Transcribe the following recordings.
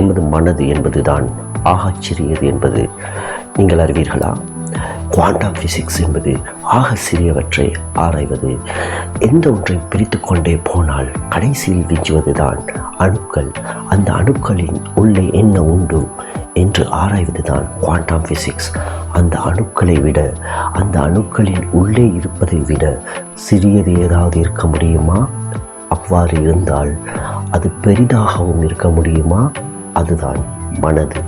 எமது மனது என்பதுதான் ஆகச்சிறியது என்பது. நீங்கள் அறிவீர்களா? குவாண்டம் ஃபிசிக்ஸ் என்பது ஆக சிறியவற்றை ஆராய்வது. எந்த ஒன்றை பிரித்து கொண்டே போனால் கடைசியில் விஞ்சுவதுதான் அணுக்கள். அந்த அணுக்களின் உள்ளே என்ன உண்டு என்று ஆராய்வதுதான் குவாண்டம் ஃபிசிக்ஸ் அந்த அணுக்களை விட அந்த அணுக்களின் உள்ளே இருப்பதை விட சிறியது ஏதாவது இருக்க முடியுமா? அவ்வாறு இருந்தால் அது பெரிதாகவும் இருக்க முடியுமா? அதுதான் மனது.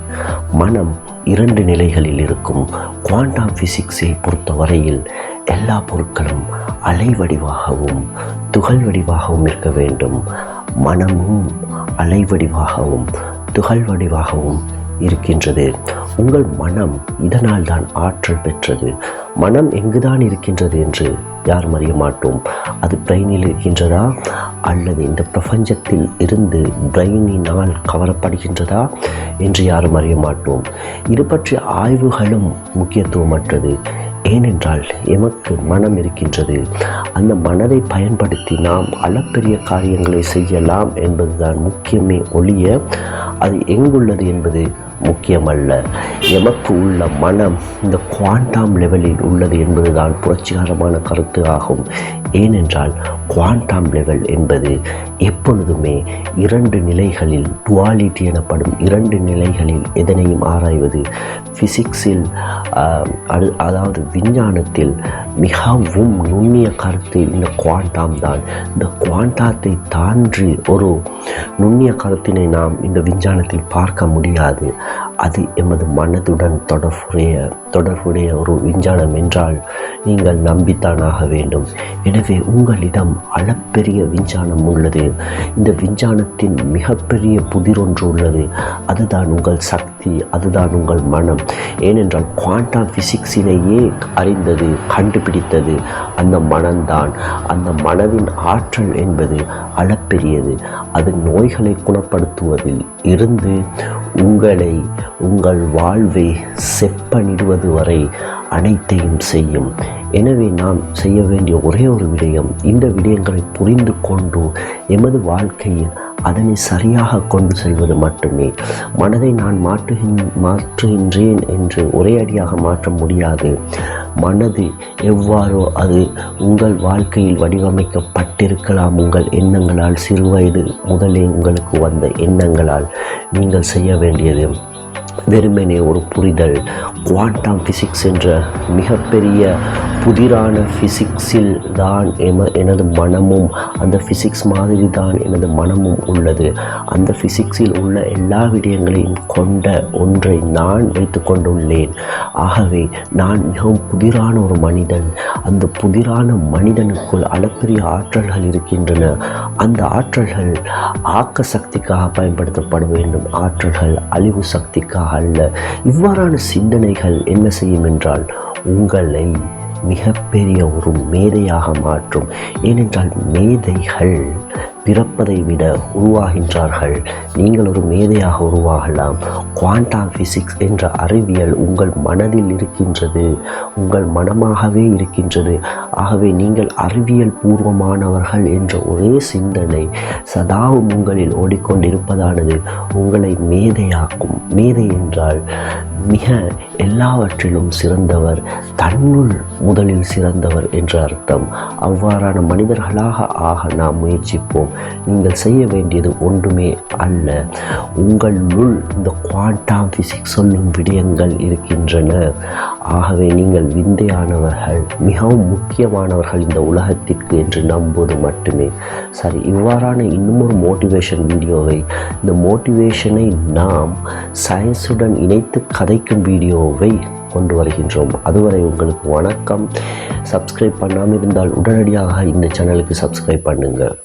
மனம் இரண்டு நிலைகளில் இருக்கும். குவாண்டம் ஃபிசிக்ஸை பொறுத்தவரையில் எல்லா பொருட்களும் அலை வடிவாகவும் துகள் வடிவாகவும் இருக்க வேண்டும். மனமும் அலை வடிவாகவும் துகள் வடிவாகவும் இருக்கின்றது. உங்கள் மனம் இதனால் தான் ஆற்றல் பெற்றது. மனம் எங்குதான் இருக்கின்றது என்று யாரும் அறிய மாட்டோம்? அது பிரெயினில் இருக்கின்றதா? அல்லது இந்த பிரபஞ்சத்தில் இருந்து பிரெயினினால் கவரப்படுகின்றதா? என்று யாரும் அறிய மாட்டோம்? இது பற்றிய ஆய்வுகளும் முக்கியத்துவமற்றது. ஏனென்றால் எமக்கு மனம் இருக்கின்றது. அந்த மனதை பயன்படுத்தி நாம் அளப்பெரிய காரியங்களை செய்யலாம் என்பதுதான் முக்கியமே ஒழிய அது எங்குள்ளது என்பது முக்கியமல்ல. எமக்கு உள்ள மனம் இந்த குவாண்டாம் லெவலில் உள்ளது என்பதுதான் புரட்சிகரமான கருத்து ஆகும். ஏனென்றால் குவாண்டாம் லெவல் என்பது எப்பொழுதுமே இரண்டு நிலைகளில் டுவாலிட்டி எனப்படும் இரண்டு நிலைகளில் எதனையும் ஆராய்வது. ஃபிசிக்ஸில் அது அதாவது விஞ்ஞானத்தில் மிகவும் நுண்ணிய கருத்து இந்த குவாண்டாம் தான். இந்த குவாண்டாத்தை தாண்டி ஒரு நுண்ணிய கருத்தினை நாம் இந்த விஞ்ஞானத்தில் பார்க்க முடியாது. அது எமது மனதுடன் தொடர்புடைய தொடர்புடைய ஒரு விஞ்ஞானம் என்றால் நீங்கள் நம்பித்தானாக வேண்டும். எனவே உங்களிடம் அளப்பெரிய விஞ்ஞானம் உள்ளது. இந்த விஞ்ஞானத்தின் மிகப்பெரிய புதிரொன்று உள்ளது. அதுதான் உங்கள் சக்தி அதுதான் உங்கள் மனம். ஏனென்றால் குவாண்டம் ஃபிசிக்ஸிலேயே அறிந்தது கண்டுபிடித்தது. அந்த மனம்தான். அந்த மனதின் ஆற்றல் என்பது அளப்பெரியது. அது நோய்களை குணப்படுத்துவதில் இருந்து உங்களை உங்கள் வாழ்வை செப்பனிடுவது வரை அனைத்தையும் செய்யும். எனவே நாம் செய்ய வேண்டிய ஒரே ஒரு விடயம் இந்த விடயங்களை புரிந்து கொண்டு எமது வாழ்க்கையில் அதனை சரியாக கொண்டு செல்வது மட்டுமே. மனதை நான் மாற்றுகின் மாற்றுகின்றேன் என்று ஒரே அடியாக மாற்ற முடியாது. மனது எவ்வாறோ அது உங்கள் வாழ்க்கையில் வடிவமைக்கப்பட்டிருக்கலாம். உங்கள் எண்ணங்களால் சிறுவயது முதலே உங்களுக்கு வந்த எண்ணங்களால் நீங்கள் செய்ய வேண்டியது. வெறுமனே ஒரு புரிதல் குவாண்டம் ஃபிசிக்ஸ் என்ற மிகப்பெரிய புதிரான ஃபிசிக்ஸில் தான் எம எனது மனமும் அந்த ஃபிசிக்ஸ் மாதிரி தான் எனது மனமும் உள்ளது. அந்த ஃபிசிக்ஸில் உள்ள எல்லா விடயங்களையும் கொண்ட ஒன்றை நான் வைத்து கொண்டுள்ளேன். ஆகவே நான் மிகவும் புதிரான ஒரு மனிதன். அந்த புதிரான மனிதனுக்குள் அளப்பெரிய ஆற்றல்கள் இருக்கின்றன. அந்த ஆற்றல்கள் ஆக்க சக்திக்காக பயன்படுத்தப்பட வேண்டும். ஆற்றல்கள் அழிவு சக்திக்காக அல்ல. இவ்வாறான சிந்தனைகள் என்ன செய்யும் என்றால் உங்களை மிகப்பெரிய ஒரு மேதையாக மாற்றும். ஏனென்றால் மேதைகள் பிறப்பதை விட உருவாகின்றார்கள். நீங்கள் ஒரு மேதையாக உருவாகலாம். குவாண்டா ஃபிசிக்ஸ் என்ற அறிவியல் உங்கள் மனதில் இருக்கின்றது. உங்கள் மனமாகவே இருக்கின்றது. ஆகவே நீங்கள் அறிவியல் பூர்வமானவர்கள் என்ற ஒரே சிந்தனை சதாவும் உங்களில் ஓடிக்கொண்டிருப்பதானது. உங்களை மேதையாக்கும் மேதை என்றால் மிக எல்லாவற்றிலும் சிறந்தவர் தன்னுள் முதலில் சிறந்தவர் என்ற அர்த்தம். அவ்வாறான மனிதர்களாக ஆக நாம் முயற்சிப்போம். நீங்கள் செய்ய வேண்டியது ஒன்றுமே அல்ல. உங்களுள் இந்த குவாண்டா ஃபிசிக்ஸ் சொல்லும் விடயங்கள் இருக்கின்றன. ஆகவே நீங்கள் விந்தையானவர்கள் மிகவும் முக்கியமானவர்கள் இந்த உலகத்திற்கு என்று நம்புவது மட்டுமே. சரி இவ்வாறான இன்னும் ஒரு மோட்டிவேஷன் வீடியோவை இந்த மோட்டிவேஷனை நாம் சயின்ஸுடன் இணைத்து கதைக்கும் வீடியோவை கொண்டு வருகின்றோம். அதுவரை உங்களுக்கு வணக்கம். சப்ஸ்கிரைப் பண்ணாமல் இருந்தால் உடனடியாக இந்த சேனலுக்கு சப்ஸ்கிரைப் பண்ணுங்கள்